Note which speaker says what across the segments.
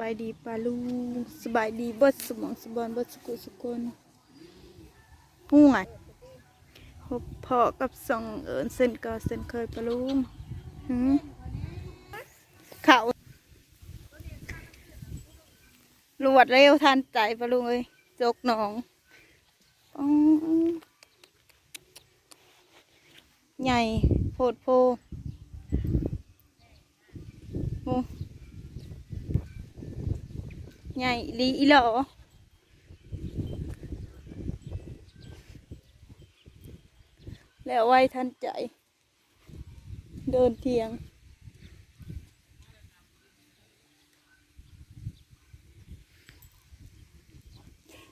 Speaker 1: บายดีปลาลูกสบายดีบดสมองสบอนบดสกุลสกุลห่วยพบพอกับส่องเอิญเส้นก็เส้นเคยปลาลูกหืมเขารวดเร็วทันใจปลาลูกเอ้ยจกหนองอ๋อใหญ่โพดโพโอ้ ใหญ่ลีอีหลอแล้วไว้ทันใจ เดินเทียง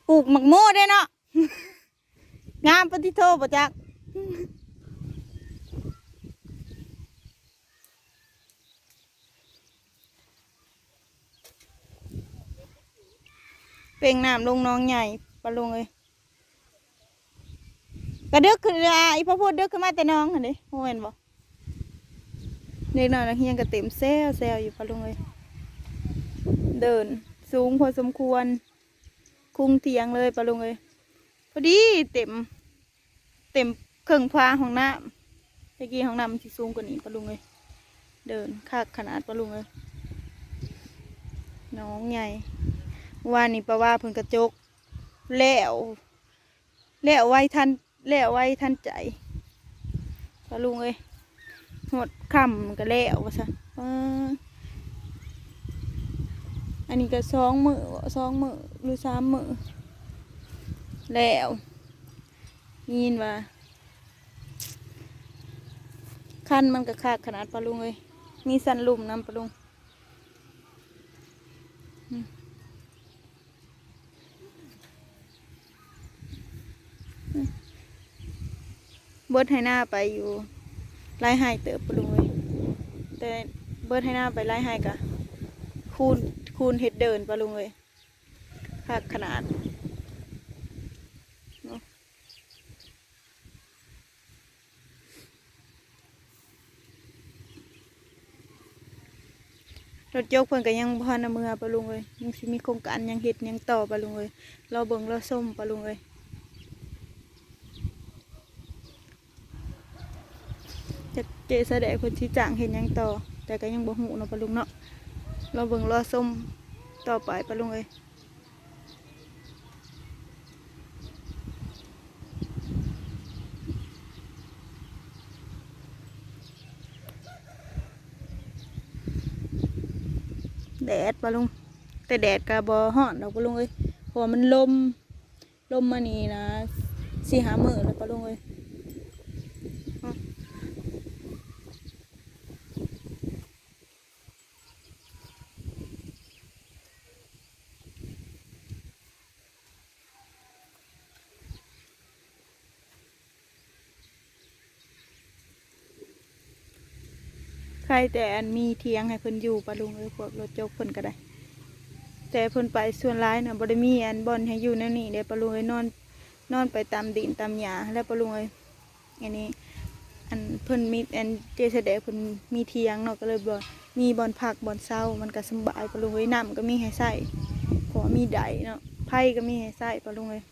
Speaker 1: ปลูกหมักโม่ได้เนาะงามปฏิโทปะจัก เป่งน้ำลงน้องใหญ่ปลาลงเลยกระเดึกขึ้นอะอีพ่อพูดเดึกขึ้นมาแต่น้องเห็นดิโมเห็นบ่เด็กน้อยนักเรียนก็เต็มแซวแซวอยู่ปลาลงเลยเดินสูงพอสมควร คุ้งเทียงเลยปลาลงเลยพอดีเต็ม เต็มเครื่องพาของน้ำตะกี้ของน้ำมันสิสูงกว่านี้ปลาลงเลยเดินคากขนาดปลาลงเลยน้องใหญ่ ว่านี่ปะว่าเพิ่นกระจก แล้วแล้วไว้ทันแล้วไว้ทันใจปะลุงเอ้ยหมดคำก็แล้วว่าซะอันนี้ก็สองมือสองมือหรือสามมือแล้วยินว่าคันมันก็ขาดขนาดปะลุงเอ้ยมีสันลุ่มน้ำปะลุง เบิร์ดให้หน้าไปอยู่ไล่ให้เติบปลุงเลยแต่เบิร์ดให้หน้าไปไล่ให้กะคูณคูณเห็ดเดินปลุงเลยหักขนาดเนาะรถยกเพิ่นก็ยังพานำมือปลุงเลยยังสิมีโครงการยังเห็ดยังต่อปลุงเลยเราเบิ่งเราส้มปลุงเลย เจแสดงคนที่จางเห็นยังต่อ แต่ก็ยังบ่หูเนาะปะลุงเนาะเราเบิ่งรอส้มต่อไปปะลุงเอ้ยแดดปะลุง แต่แดดกะบ่ฮ้อนดอกปะลุงเอ้ยเพราะว่ามันลมลมมานี่นะสี่หามือแล้วปะลุงเอ้ย ครแต่อันมีเทียงให้เพิ่นอยู่ปะลุงเอ้ยพวกรถจกเพิ่นก็ได้ แต่เพิ่นไปส่วนร้ายน่ะบ่ได้มีอันบอนให้อยู่แนวนี้เด้ปะลุงเอ้ยนอน นอนไปตามดินตามหญ้าแล้วปะลุงเอ้ยอันนี้ อันเพิ่นมีอันเจแสดงเพิ่นมีเทียงเนาะก็เลยบ่มีบอนพักบอนเช้ามันก็สบายปะลุงเอ้ยน้ำก็มีให้ใช้เพราะว่ามีไดเนาะไผก็มีให้ใช้ปะลุงเอ้ย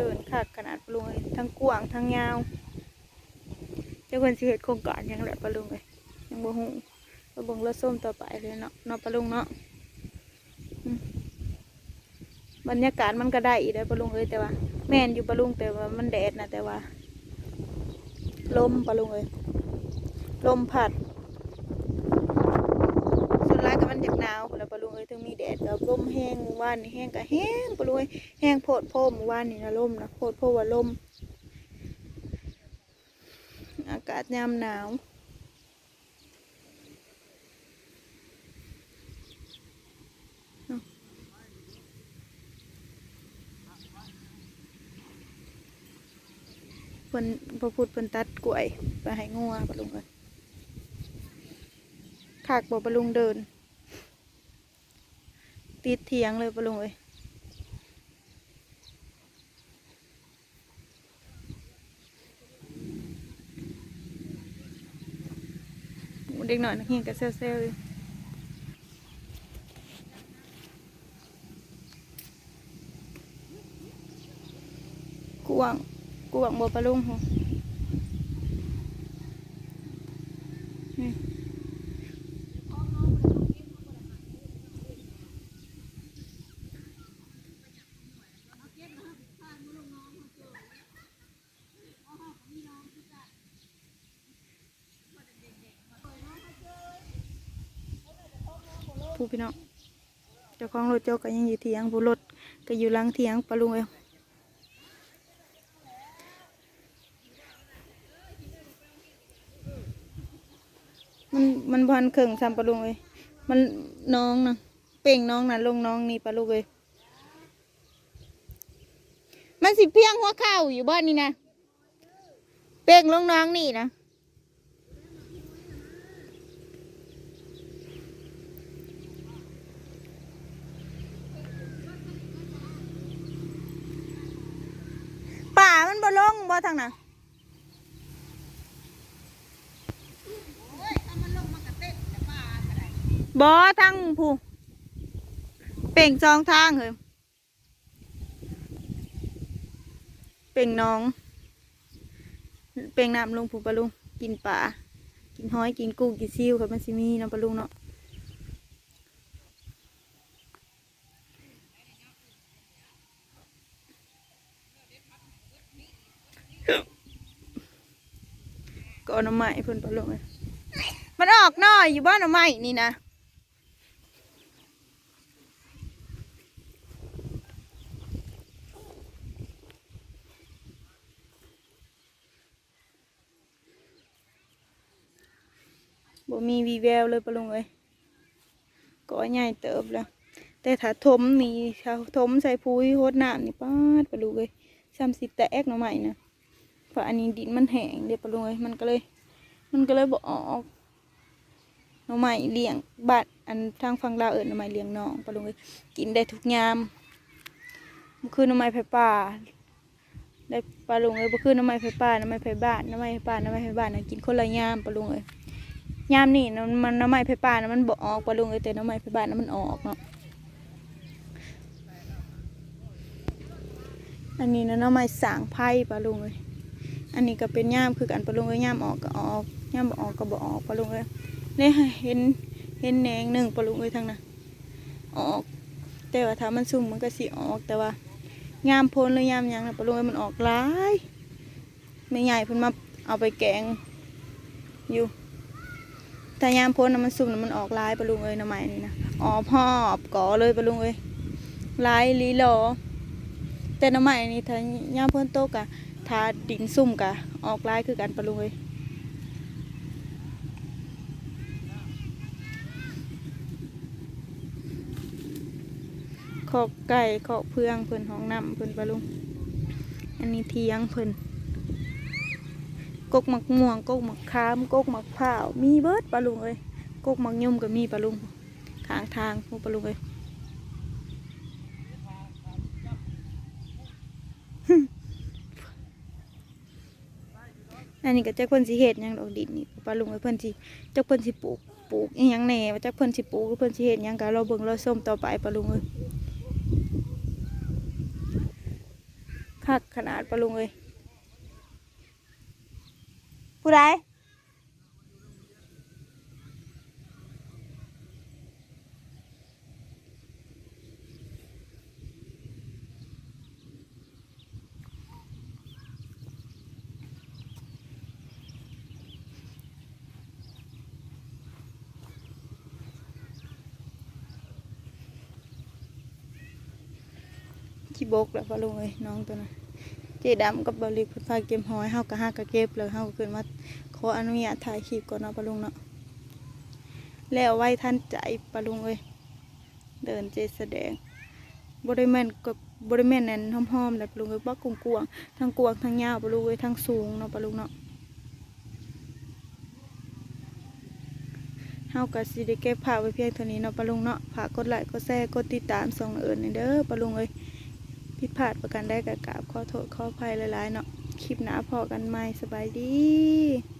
Speaker 1: เดินคักขนาดปลุงเลยทั้งกว้างทั้งยาวเจ้าคนสิเหตุโครงการยังแหละปลุงเลยยังบ่ฮู้ก็เบิ่งรถส้มต่อไปเลยเนาะเนาะปลุงเนาะบรรยากาศมันก็ได้อีกได้ปลุงเลยแต่ว่า แม่นอยู่ปลุงแต่ว่ามันแดดนะแต่ว่าลมปลุงเลยลมพัดส่วนร้ายก็มันจากหนาวแล้วปลุงเอ้ยถึงมีแดดกับลมแห้งวานแห้งก็แห้งปะลุงเอ้ยแห้งโพดโพมว่านนี่นะลมนะโพดโพว่าลม อากาศยามหนาวเพิ่นพระพุทธเพิ่นตัดกล้วยไปให้งัวปะลุงกันขากบอกปะลุงเดิน ติดเทียงเลยปะลุงเอ้ยเด็กหน่อยนะเฮียกับเซลเซลลยกวงกวงบัวปะลุงหู ผู้พี่น้องเจ้าของรถเจ้าก็ยังอยู่เถียงผู้รถก็อยู่หลังเถียงปลาลุงเองมันมันพันเข่งซ้ำปลาลุงเลยมันน้องนะเป่งน้องนะลงน้องนี่ปลาลุงเลยมันสิเพียงหัวเข่าอยู่บ้านนี่นะเป่งลงน้องนี่นะป่ามันบ่ลงบ่ ทางน่ะบอทั้งผู้เป่งจองทางเหรอเป่งน้อง เป่งน้ำลุงผู้ปลาลุงกินปลากินหอยกินกุ้งกินซิวครับมันสิมีนาะปลาลุงเนาะ ก็เอาน้ำใหม่เพิ่นปลาลุงเลยมันออกหน่อยอยู่บ้านเอาไม่นี่นะบ่มีวีแววเลยปะลุงเอ้ยก็ใหญ่เติบแล้ว แต่ถ้าถมนี่ถ้าถมใส่ปุ๋ยโคตรน้ำนี่ป้าดปะลุงเอ้ยซ้ำสิบแต่แอกหน่อใหม่นะเพ ราะอันนี้ดินมันแห้งเดี๋ยวปลุงเอ้ยมันก็เลย มันก็เลยบ่ออกหน่อไม้เลี้ยงบ้านอันทางฝั่งลาวเอิญหน่อไม้เลี้ยงน้องปลาลุงเอ้ยกินได้ทุกยามมันคือหน่อไม้ไผ่ป่าได้ปลาลุงเอ้ยบ่คือหน่อไม้ไผ่ป่าหน่อไม้ไผ่บ้านหน่อไม้ไผ่ป่าหน่อไม้ไผ่บ้านน่ะกินคนละยามปลาลุงเอ้ยยามนี่มันหน่อไม้ไผ่ป่านะมันบ่ออกปลาลุงเอ้ยแต่หน่อไม้ไผ่บ้านนะมันออกเนาะอันนี้นะน่อไม้สางไผ่ปลาลุงเอ้ย อันนี้ก็เป็นย่ามคือกันปลาลุงเอ้ยยามออกก็ออกย่ามบ่ออกก็บ่ออกปลาลุงเอ้ยเนี่ยเห็นเห็นแหนงหนึ่งปลุงเลยทางนั้นออก แต่ว่าถ้ามันซุ่มมันก็สิออกแต่ว่ายามพ้นหรือยามยังนะปลุงมันออกหลายไม่ใหญ่เพิ่นมาเอาไปแกงอยู่แต่ยามพ้นน่ะมันซุ่มน่ะมันออกหลายปลุงเอ้ยน้ำไม้นี่นะออบหอบก่อเลยปลุงเอ้ยหลายลีหลอแต่น้ำไม้นี่ถ้ายามพ้นโตกะ ถ้าดินซุ่มกะออกลายคือกันปลุงเอ้ยขอกไก่ขอกเพื่องเพิ่นห้องน้ำเพิ่นปะลุง อันนี้เทียงเพิ่นกกหมักม่วงกกหมักขามกกหมักพร้ามีเบิดปะลุงเอ้ยกกหมักยมก็มีปะลุงทางทางพวกปะลุงเอ้ย อันนี้ก็จักเพิ่นสิเฮ็ดหยังดอกดินนี่ปลาลุงเอ้เพิ่นสิจักเพิ่นสิปลูกปลูกอีหยังแหน่ว่าจักเพิ่นสิปลูกหรือเพิ่นสิเฮ็ดหยังก็เราเบิ่งเราส้มต่อไปปลาลุงเอ้ยคักขนาดปลาลุงเอ้ยผู้ใด ขี้บกแล้วปลาลุงเอ้ยน้องตัวนั้นเจดำกับบริกพิ่นพาเก็บหอยเฮาก็หากะเก็บเลยเฮาก็ขึ้นมาขออนุญาตถ่ายคลิปก่อนเนาะปลาลุงเนาะแล้วไว้ท่านใจปลาลุงเอ้ยเดินเจแสดงบริเวณกับบริเวณนั้นหอมๆเลยปลาลุงเอ้ยบ่กกวงๆทั้งกวงทั้งยาวปลาลุงเอ้ยทั้งสูงเนาะปลาลุงเนาะเฮาก็สิได้เก็บภาพไว้เพียงเท่านี้เนาะปลาลุงเนาะฝากกดไลค์กดแชร์กดติดตามส่องเอิญเด้อปลาลุงเอ้ย ผิดพลาดประกันได้กะกราบขอโทษขออภัยหลายๆเนาะคลิปหน้าพอกันใหม่สบายดี